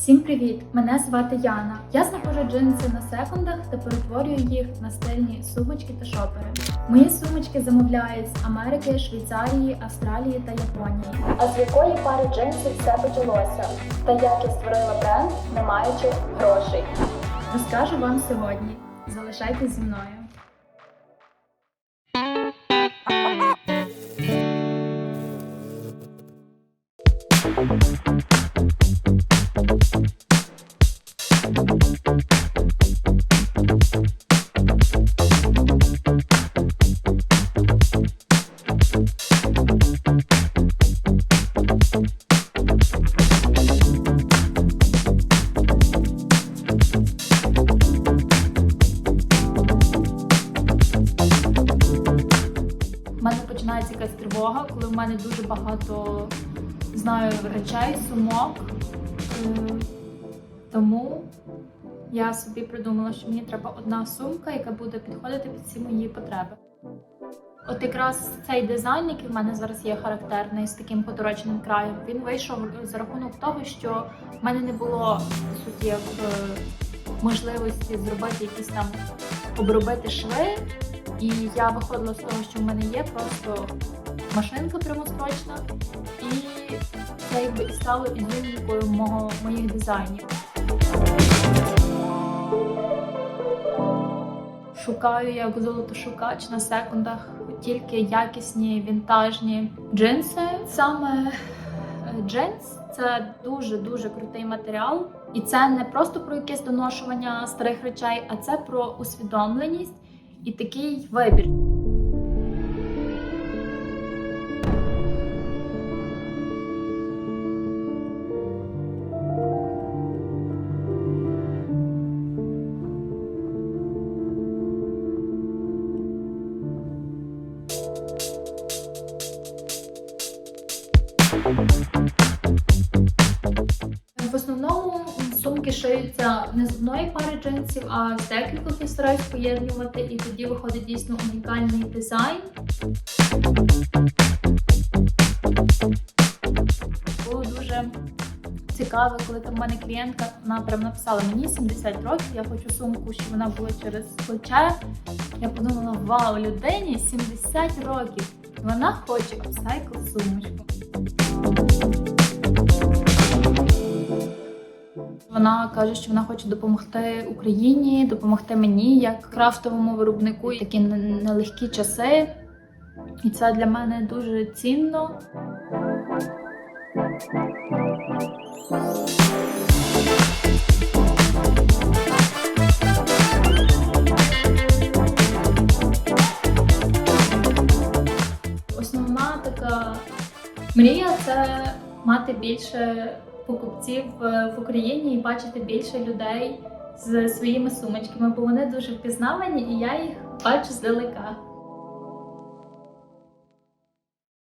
Всім привіт! Мене звати Яна. Я знаходжу джинси на секундах та перетворюю їх на стильні сумочки та шопери. Мої сумочки замовляють з Америки, Швейцарії, Австралії та Японії. А з якої пари джинсів все почалося? Та як я створила бренд, не маючи грошей? Розкажу вам сьогодні. Залишайтесь зі мною. Починається якась коли в мене дуже багато знаю речей, сумок. Е, Тому я собі придумала, що мені треба одна сумка, яка буде підходити під всі мої потреби. От якраз цей дизайн, який в мене зараз є характерний з таким потороченим краєм, він вийшов за рахунок того, що в мене не було як е, можливості зробити якісь там обробити шви. І я виходила з того, що в мене є просто машинка прямострочна, і це якби стало ізюмінкою мого моїх дизайнів. Шукаю як золотошукач на секундах тільки якісні вінтажні джинси. Саме е, джинс це дуже дуже крутий матеріал, і це не просто про якесь доношування старих речей, а це про усвідомленість і такий вибір. В основному сумки шиються не з одної пари джинсів, а з декількох я стараюсь поєднувати, і тоді виходить дійсно унікальний дизайн. Було дуже цікаво, коли там в мене клієнтка вона прям написала мені 70 років, я хочу сумку, щоб вона була через плече. Я подумала, вау, людині 70 років. Вона хоче апсайкл сумочку. Вона каже, що вона хоче допомогти Україні, допомогти мені як крафтовому виробнику, такі нелегкі часи. І це для мене дуже цінно. Основна така мрія це мати більше покупців е, в Україні і бачити більше людей з своїми сумочками, бо вони дуже впізнавані, і я їх бачу здалека.